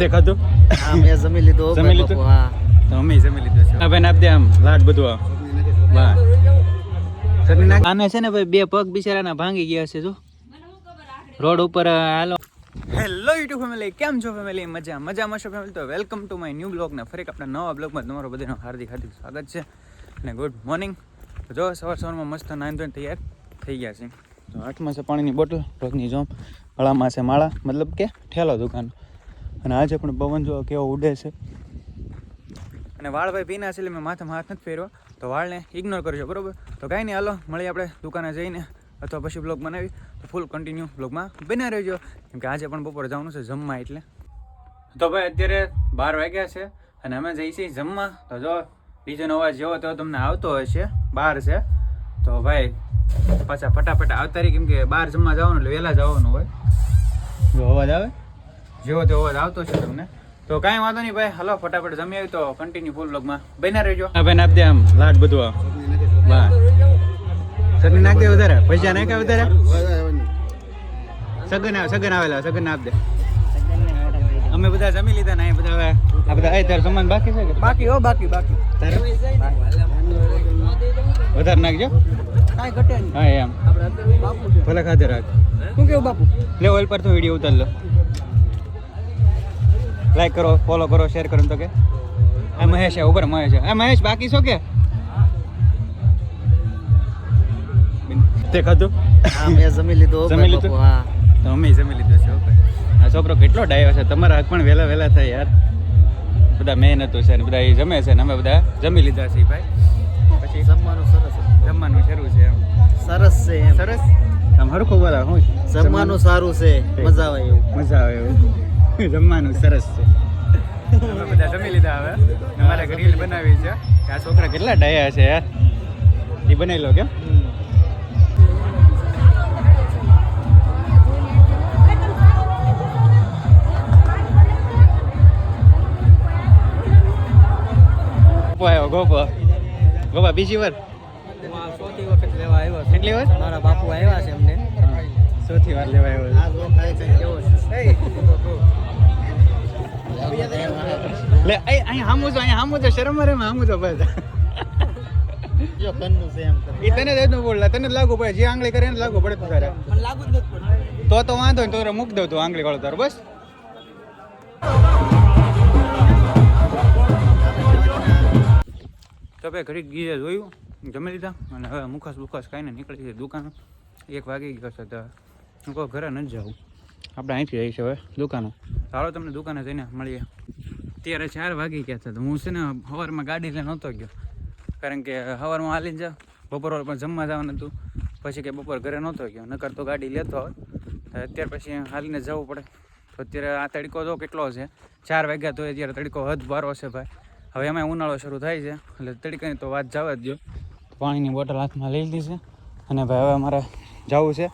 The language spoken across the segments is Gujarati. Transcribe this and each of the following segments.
તે ખાધું? હા મેં જમી લીધું જમી લીધું? હા. તો અમે જમી લીધું છે. ભાઈને આપી દે આમ લાડ બધું આ બા આને છે ને ભાઈ બે પગ બિચારાના ભાંગી ગયા છે જો. રોડ ઉપર હાલો. હેલો યુટ્યુબ ફેમિલી કેમ છો ફેમિલી મજા મજામાં છો ફેમિલી તો welcome to my new blog ને ફરી આપણા નવા બ્લોગમાં તમારો બધાનો હાર્દિક હાર્દિક સ્વાગત છે. અને ગુડ મોર્નિંગ જો સવાર સવારમાં મસ્ત નાઈન ધોઈને તૈયાર થઈ ગયા છે તો હાથમાં છે પાણીની બોટલ રોગની જોમ ગળામાં છે માળા મતલબ કે ઠેલો દુકાન. અને આજે પણ પવન જો કેવો ઉડે છે. અને વાળ ભાઈ પીના છે એટલે મેં માથામાં હાથ નથી ફેરવા તો વાળને ઇગ્નોર કરજો, બરાબર? તો કાંઈ નહીં, હાલો, મળીએ આપણે દુકાને જઈને અથવા પછી બ્લોગ બનાવી. તો ફૂલ કન્ટિન્યુ બ્લોગમાં બના રહેજો. કેમ કે આજે પણ બપોરે જવાનું છે જમવા એટલે. તો ભાઈ, અત્યારે બાર વાગ્યા છે અને અમે જઈએ છીએ જમવા. તો જો ડીજેનો અવાજ જેવો તો તમને આવતો હોય છે બહાર છે. તો ભાઈ, પાછા ફટાફટ આવતા રહી કેમ કે બહાર જમવા જવાનું એટલે વહેલા જવાનું હોય. જો અવાજ આવે? જેવો તેવો અવાજ આવતો છે તમને. તો કાંઈ વાંધો નહીં ભાઈ હલો ફટાફટ જમી આવી તો કન્ટિન્યુ ફૂલ બ્લોગમાં બન્યા રહેજો. હા ભાઈ આપી દે આમ લાડ બધું આ બા સગન નાખ દે વધારે પૈસા નાખે વધારે? સગન આવે સગન આવેલા સગન આપ દે. અમે બધા જમી લીધા ને બધા હવે. આ બધા એ તારે સામાન બાકી છે બાકી હો બાકી બાકી. તારે? વધારે નાખજો. કાંઈ ઘટે નહીં. હા એમ. આપણે બાપુ છે ભલે ખાતે રાખ. શું કેવું બાપુ? લે ઓઇલ પર તો વીડિયો ઉતાર લો. લાઈક કરો ફોલો કરો શેર કરો તો કે. એ મહેશ છે ઉપર મહેશ છે. આ મહેશ બાકી છો કે? તે ખાધું? હા મેં જમી લીધું જમી લીધું? હા. તો અમે જમી લીધું છે ઓકે આ છોકરો કેટલો ડાયો છે તમારા હક પણ વહેલા વહેલા થાય યાર. બધા મેન હતું છે ને બધા એ જમે છે ને અમે બધા જમી લીધા છે ભાઈ. પછી? જમવાનું સરસ જમવાનું શરૂ છે એમ. સરસ છે સરસ? આમ ખબર હું જમવાનું સારું છે. મજા આવે એવું. મજા આવે એવું. જમવાનું સરસ છે. અમે બધા જમી લીધા હવે. અમારે રીલ બનાવી છે. કે આ છોકરા કેટલા ડાયા છે યાર એ બનાવી લો કેમ? ગોપો આવ્યો ગોપો. ગોપા બીજી વાર? ચોથી વખત લેવા આવ્યો છે. કેટલી વાર? મારા બાપુ આવ્યા છે એમને ચોથી વાર લેવા આવ્યો લે અહીં હામું છો અહીં હામું છો શરમ મરે હામું છો બસ જો કન્નું છે એમ. એ તને જ નું બોલલા તને લાગુ પડે. જે આંગળી કરે એને લાગુ પડે તું તારે. મને લાગુ જ નથી પડતું. તો તો વાંધો નહીં તો તારે મૂક દઉં તું આંગળી વાળો તારો બસ. તો ભાઈ ઘડીક ગીરે જોયું જમી લીધા અને હવે મુખાસ બુખાસ ખાઈને નીકળી છે દુકાન. એક વાગી ગયો છે તો હું કહું, ઘરે નથી જવું આપણે અહીંથી જઈશું હવે, દુકાને. ચાલો તમને દુકાને જઈને મળીએ. અત્યારે ચાર વાગી ગયા હતા તો હું છે ને સવારમાં ગાડી લઈને નહોતો ગયો. કારણ કે સવારમાં હાલીને જાઉં બપોર પણ જમવા જવાનું હતું. પછી કે બપોર ઘરે નહોતો ગયો, નકર તો ગાડી લેતો હોય અત્યારે પછી હાલીને જવું પડે. તો અત્યારે આ તડકો જો કેટલો છે? ચાર વાગ્યા તો અત્યારે તડકો હદ બારો છે ભાઈ. હવે એમાં ઉનાળો શરૂ થાય છે, એટલે તડકાની તો વાત જવા જ દો પાણીની બોટલ હાથમાં લઈ લીધી છે. અને ભાઈ, હવે અમારે જવું છે.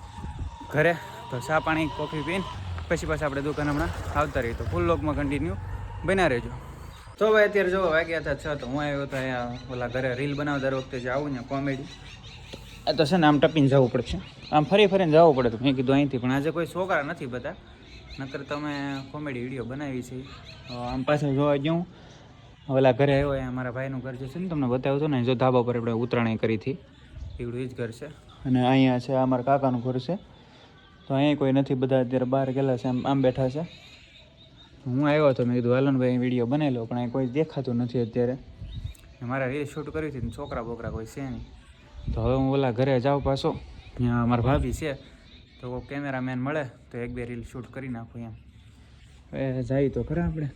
ઘરે. તો ચા પાણી, કોફી પીને પછી પાછા આપણે દુકાન હમણાં આવતા રહીએ. તો ફૂલ લોકમાં કન્ટિન્યુ બન્યા રહેજો. તો ભાઈ અત્યારે જો વાગ્યા હતા છ, તો હું આવ્યો હતો અહીંયા ઓલા ઘરે રીલ બનાવ દર વખતે જે આવું ને કોમેડી આ તો છે ને આમ ટપીને જવું પડશે આમ ફરી ફરીને જવું પડે તો મેં કીધું અહીંથી, પણ આજે કોઈ છોકરા નથી બધા. નકર તમે કોમેડી વીડિયો બનાવી છે. આમ પાછળ જોવા ગયું ઓલા ઘરે આવ્યો એ મારા ભાઈનું ઘર જે છે ને તમને બતાવ્યું હતું ને જો ધાબા પર આપણે ઉતરાણી કરી હતી. એવડું એ જ ઘર છે. અને અહીંયા છે અમારા કાકાનું ઘર છે. તો અહીંયા કોઈ નથી, બધા અત્યારે બહાર ગયેલા છે, આમ આમ બેઠા છે. હું આવ્યો હતો, મેં કીધું હાલનભાઈ વીડિયો બનાવી લો. પણ અહીં કોઈ દેખાતું નથી અત્યારે. મારા રીલ શૂટ કરી હતી છોકરા બોકરા કોઈ છે નહીં. તો હવે હું ઓલા ઘરે જાઉં પાછો. ત્યાં મારા ભાભી છે. તો કોઈ કેમેરામેન મળે, તો એક બે રીલ શૂટ કરી નાખું એમ. એ જાય તો ખરા આપણે.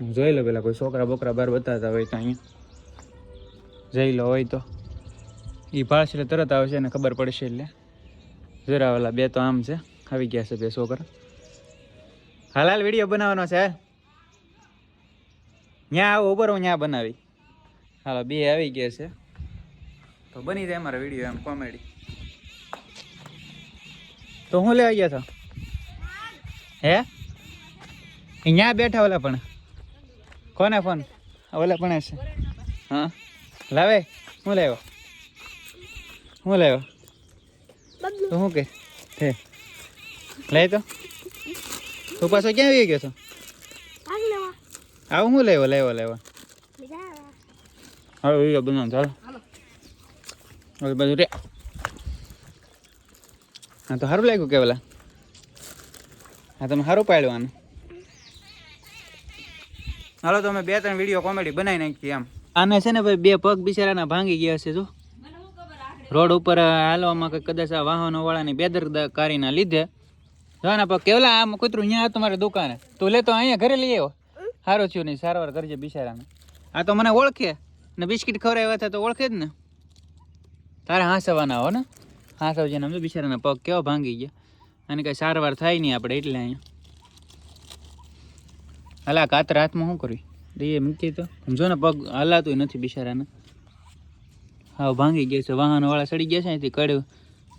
હું જોઈ લો પેલા કોઈ છોકરા બોકરા બહાર બતાવતા હોય તો અહીંયા. જઈ લો, હોય તો. એ એટલે તરત આવશે ને ખબર પડશે એટલે. જરા બે તો આમ છે. આવી ગયા છે બે છોકરા. હાલ હાલ વીડિયો બનાવવાનો છે. ત્યાં આવો ઉપર હું ત્યાં બનાવી. હાલો, બે આવી ગયા છે. તો બની જાય અમારા વીડિયો એમ કોમેડી. તો હું લેવા ગયા છો હે? અહીંયા બેઠા ઓલા પણ. કોને ફોન? ઓલા પણ છે હા. લાવે, હું લેવો? હું લેવો? તો શું કે? હે. લઈ તો. તું પાછો ક્યાં આવી ગયો છો? આવું હું લેવો લેવો લેવો? હવે વીડિયો બનાવ ચાલો. હવે બધું રે. હા તો સારું લાગ્યું કેવલા. હા તમે સારું પાડ્યું આને. હાલો તો અમે બે ત્રણ વીડિયો કોમેડી બનાવી નાખી એમ. આને છે ને ભાઈ બે પગ બિચારાના ભાંગી ગયા છે જો. રોડ ઉપર હાલવામાં કંઈક કદાચ આ વાહનો વાળાની બેદરકારીના લીધે. જોવાના પગ કેવલા આમ કૂતરું અહીંયા હતું મારી દુકાને. તું લેતો અહીંયા ઘરે લઈ આવ્યો. સારું થયું નહીં સારવાર કરજે બિચારાને. આ તો મને ઓળખે. ને બિસ્કિટ ખવડાવ્યા હતા તો ઓળખે જ ને. તારે હાંસવાના હો ને? હાંસવજે ને આમ બિચારાના પગ કેવા ભાંગી ગયા. અને કંઈ સારવાર થાય નહીં આપણે એટલે અહીંયા. હલા, કાતર હાથમાં શું કરવી દઈએ મૂકી તો. આમ જો ને પગ હલાતું નથી બિચારાને. હા ભાંગી ગયા છે. વાહન વાળા સડી ગયા છે અહીંથી કડ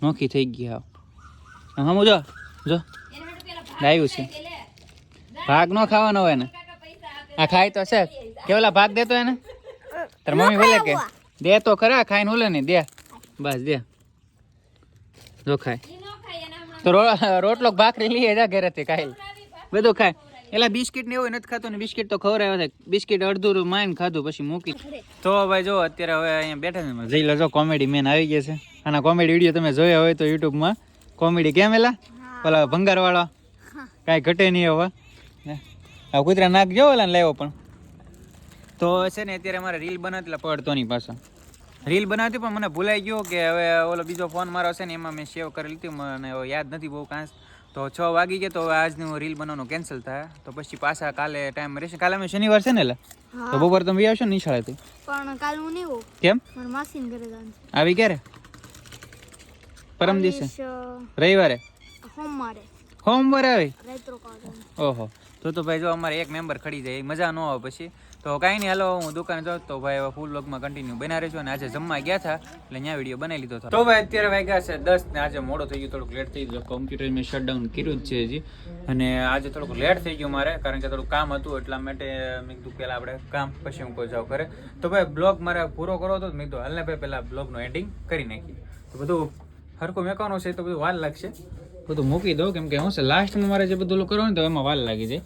નોખી થઈ ગઈ હા જો. જો. ડાયું છે. ભાગ નો ખાવાનો હોય ને. આ ખાય તો છે. કેવલા ભાગ દેતો એને? તાર મમ્મી બોલે કે દે તો ખરા ખાઈને ઓલે ને દે. બસ દે. જો ખાય. તો રોટલો ભાખરી લઈએ જા ઘરેથી ખાઈ બધું ખાય. એલા બિસ્કિટ ને એવું નથી ખાતો ને બિસ્કિટ તો ખવડાવ્યા છે. બિસ્કિટ અડધું માઇન ખાધું પછી મૂકી. તો ભાઈ જો અત્યારે હવે અહીંયા બેઠા છે જઈ લેજો કોમેડી મેન આવી ગયા છે. આના કોમેડી વીડિયો તમે જોયા હોય તો યુટ્યુબમાં કોમેડી કેમ એલા? પેલા ભંગારવાળા? કાંઈ ઘટે નહીં હવે? આ કૂતરા નાક જો ઓલા લાવ્યો પણ. તો છે ને અત્યારે મારે રીલ બનાવતી એટલે પડતો નહીં પાછો. રીલ બનાવતી પણ મને ભૂલાઈ ગયો કે હવે ઓલો બીજો ફોન મારો છે ને એમાં મેં સેવ કરી લીધી. મને યાદ નથી બહુ કાંસ. તો છ વાગી ગયા તો હવે આજનું રીલ બનાવવાનું કેન્સલ થાય. તો પછી પાછા કાલે ટાઈમ રહેશે. કાલે અમે શનિવાર છે ને એટલે? તો બપોર તમે આવશો ને નિશાળેથી? પણ કાલ હું નહીં હોઉં. કેમ? મારા માસીને ઘરે જવાનું આવી ક્યારે? પરમ દિવસે? રવિવારે? સોમવારે. સોમવારે આવી? ઓહો. તો તો ભાઈ જો અમારે એક મેમ્બર ખડી જાય મજા ન આવે પછી. તો કાંઈ નહીં, હાલો, હું દુકાને જાઉં તો ભાઈ ફૂલ લોકમાં કન્ટિન્યુ બના રહેજો અને આજે જમવા ગયા હતા, એટલે અહીંયા વીડિયો બનાવી લીધો હતો. તો ભાઈ અત્યારે વાગ્યા છે દસ ને આજે મોડો થઈ ગયો, થોડુંક લેટ થઈ ગયો. કોમ્પ્યુટર મેં શટડાઉન કર્યું જ છે હજી. અને આજે થોડુંક લેટ થઈ ગયું મારે, કારણ કે થોડું કામ હતું, એટલા માટે મેં કીધું પહેલાં આપણે કામ પછી હું કોઈ જાઉં કરે તો ભાઈ બ્લોગ મારે પૂરો કરવો હતો મેં કીધું હાલને ભાઈ પહેલાં બ્લોગનું એન્ડિંગ કરી નાખી તો બધું હરખું મેકવાનું છે, તો બધું વાર લાગશે. બધું મૂકી દો. કેમ કે હું છે લાસ્ટમાં મારે જે બધું કરવાનું તો એમાં વાલ લાગી જાય.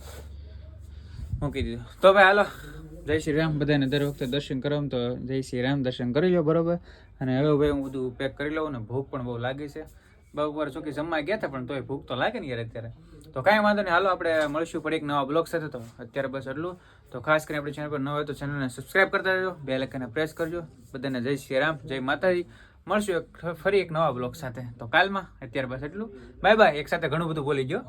મૂકી દીધું. તો ભાઈ હાલો, જય શ્રી રામ. બધાને દર વખતે દર્શન કરો તો જય શ્રી રામ દર્શન કરી લો, બરોબર? અને હવે ભાઈ હું બધું પેક કરી લઉં ને ભૂખ પણ બહુ લાગી છે. બપોર ચોકી જમવા ગયા હતા, પણ તોય ભૂખ તો લાગે ને યાર અત્યારે. તો કાંઈ વાંધો નહીં, હાલો આપણે મળશું પણ એક નવા બ્લોગ સાથે. તો અત્યારે બસ એટલું તો ખાસ કરીને આપણી ચેનલ પર ન હોય તો ચેનલને સબસ્ક્રાઈબ કરતા રહેજો. બે લખીને પ્રેસ કરજો. બધાને જય શ્રી રામ, જય માતાજી. મળશું એક, ફરી એક નવા બ્લોગ સાથે. તો કાલમાં, અત્યારે બસ એટલું. બાય બાય એક સાથે ઘણું બધું બોલી ગયો.